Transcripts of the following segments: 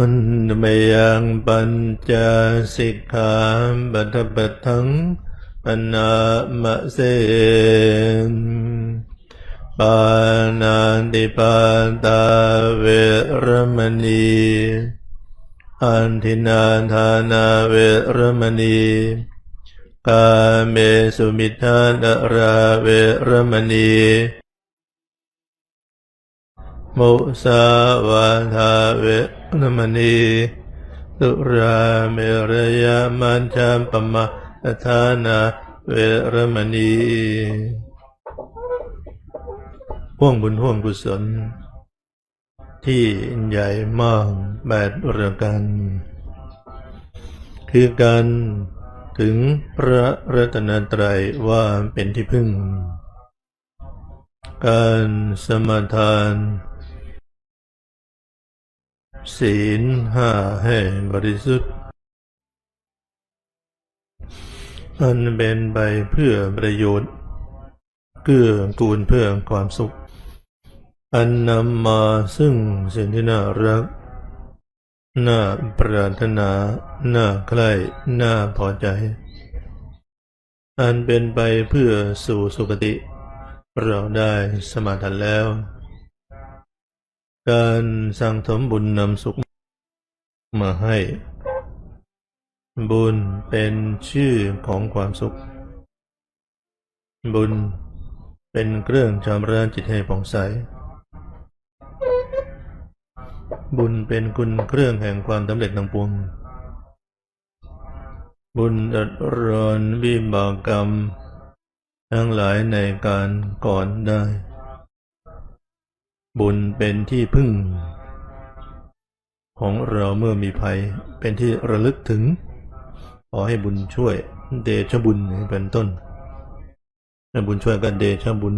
มันเมยังปัญจสิกขาปัทปัทถังปนามะเสนปานาติปาตาเวรมณีอันทินาทานาเวรมณีกาเมสุมิทานาราเวรมณีมุสาวาทาเว รมณีสุราเมรยามันชามปมาทานาเวรมณีห่วงบุญห่วงกุศล ที่ใหญ่มากแปดเรื่องกัน คือการถึงพระรัตนตรัยว่าเป็นที่พึ่ง การสมาทาน ศีลห้าให้บริสุทธิ์อันเป็นไปเพื่อประโยชน์ เกื้อกูลเพื่อความสุข อันนำมาซึ่งสิ่งที่น่ารัก น่าปรารถนา น่าใคร่น่าพอใจ อันเป็นไปเพื่อสู่สุคติ เราได้สมาทานแล้ว การสั่งสมบุญนำสุขมาให้ บุญเป็นชื่อของความสุข บุญเป็นเครื่องชำระจิตให้ผ่องใส บุญเป็นคุณเครื่องแห่งความสำเร็จทั้งปวง บุญอัดรอนวิบากกรรม ทั้งหลายในการก่อนได้ บุญเป็นที่พึ่ง ของเราเมื่อมีภัยเป็นที่ระลึกถึง ขอให้บุญช่วยเดชบุญเป็นต้นให้บุญช่วยกันเดชบุญ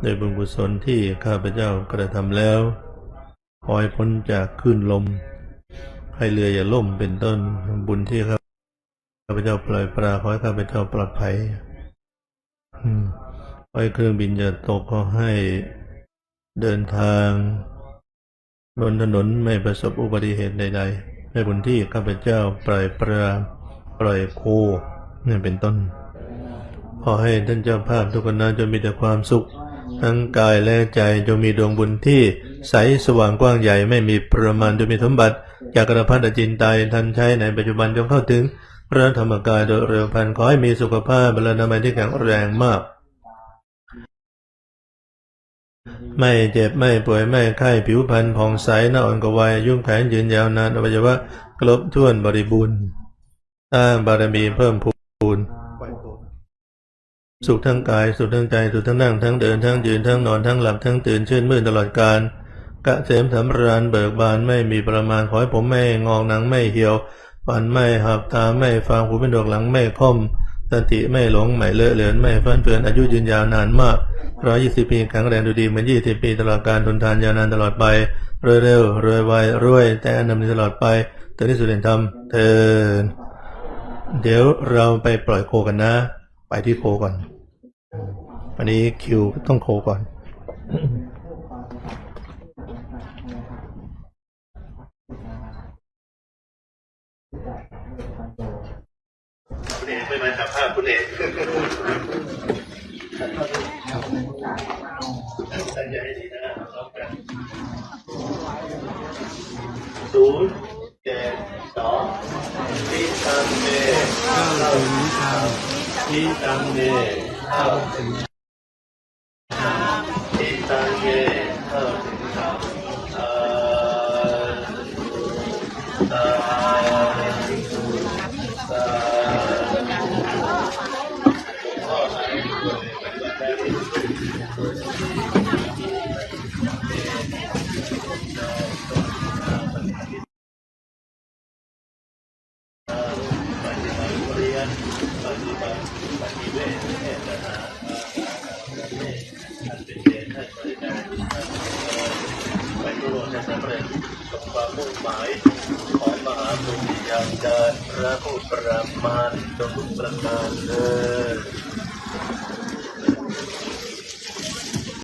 ในบุญกุศลที่ข้าพเจ้ากระทำแล้วขอให้พ้นจากคลื่นลม ให้เรืออย่าล่มเป็นต้นบุญที่ข้าพเจ้าปล่อยปลาขอให้ข้าพเจ้าปลอดภัยอืมขอให้เครื่องบินจะตกขอให้ เดินทางบนถนนไม่ประสบอุบัติเหตุใด ๆให้บุญที่ข้าพเจ้าปล่อยปลาปล่อยโคนี่เป็นต้น ขอให้ท่านเจ้าภาพทุกคนนั้นจงมีแต่ความสุข ทั้งกายและใจจงมีดวงบุญที่ใสสว่างกว้างใหญ่ไม่มีประมาณจงมีสมบัติ จากกระพันอจินไตยทันใช้ในปัจจุบันจงเข้าถึงพระธรรมกายโดยเร็วพันขอให้มีสุขภาพบรรณามัยที่แข็งแรงมาก ไม่เจ็บไม่ป่วยไม่ไข้ผิวพรรณผ่องใสหน้าอ่อนกว่าวัยอายุ่งแขนยืนยาวนานอวัยวะครบถ้วนบริบูรณ์สร้างบารมีเพิ่มพูนสุขทั้งกายสุขทั้งใจสุขทั้งนั่งทั้งเดินทั้งยืนทั้งนอนทั้งหลับทั้งตื่นชื่นมื่นตลอดกาลกะเสมสำราญเบิกบานไม่มีประมาณขอให้ผมไม่งอกหนังไม่เหี่ยวฟันไม่หักตาไม่ฟางหูเป็นดวกหลังไม่ค่อมสติไม่หลงไม่เลอะเลือนไม่ฟันเฟือนอายุยืนยาวนานมาก ร้อยยี่สิบปีแข็งแรงดูดีเหมือนยี่สิบปีตลอดการทนทานยาวนานตลอดไปรวยเร็วรวยไวรวย แต่อันดำเนินตลอดไปเติที่สุดแห่งธรรมเทินเดี๋ยวเราไปปล่อยโคกันนะ ไปที่โคก่อนอันนี้คิวต้องโคก่อนคุณเอกไม่มาจับภาพคุณเอก ศูนย์เจ็ดสองที่ตังเมเหมายของมหาบุญญาจารย์พระผู้ประมาณทุกประการเออ